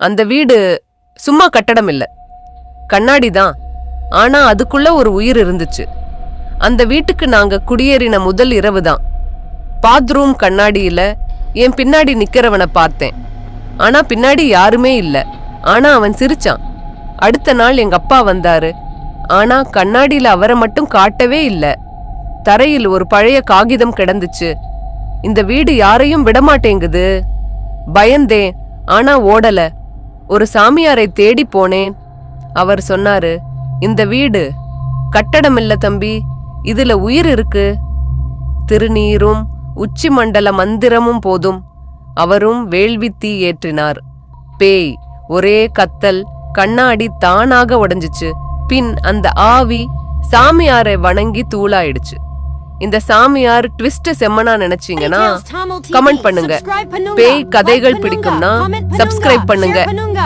அந்த வீடு சும்மா கட்டடம் இல்லை கண்ணாடி தான் ஆனா அதுக்குள்ள ஒரு உயிர் இருந்துச்சு. அந்த வீட்டுக்கு நாங்க குடியேறின முதல் இரவு தான் பாத்ரூம் கண்ணாடியில என் பின்னாடி நிக்கிறவனை பார்த்தேன். ஆனா பின்னாடி யாருமே இல்லை. ஆனா அவன் சிரிச்சான். அடுத்த நாள் எங்க அப்பா வந்தாரு. ஆனா கண்ணாடியில அவரை மட்டும் காட்டவே இல்லை. தரையில் ஒரு பழைய காகிதம் கிடந்துச்சு. இந்த வீடு யாரையும் விடமாட்டேங்குது. பயந்தேன். ஆனா ஓடல. ஒரு சாமியாரை தேடி போனேன். அவர் சொன்னாரு இந்த வீடு கட்டடம் இல்ல தம்பி இதுல உயிர் இருக்கு. திருநீரும் உச்சி மண்டல மந்திரமும் போதும். அவரும் வேள்வித்தீ ஏற்றினார். பேய் ஒரே கத்தல் கண்ணாடி தானாக உடஞ்சிச்சு. பின் அந்த ஆவி சாமியாரை வணங்கி தூளாயிடுச்சு. இந்த சாமியார் ட்விஸ்ட் செம்மனா நினைச்சீங்கன்னா கமெண்ட் பண்ணுங்க. பேய் கதைகள் பிடிக்கும்னா சப்ஸ்கிரைப் பண்ணுங்க. பண்ணுங்க.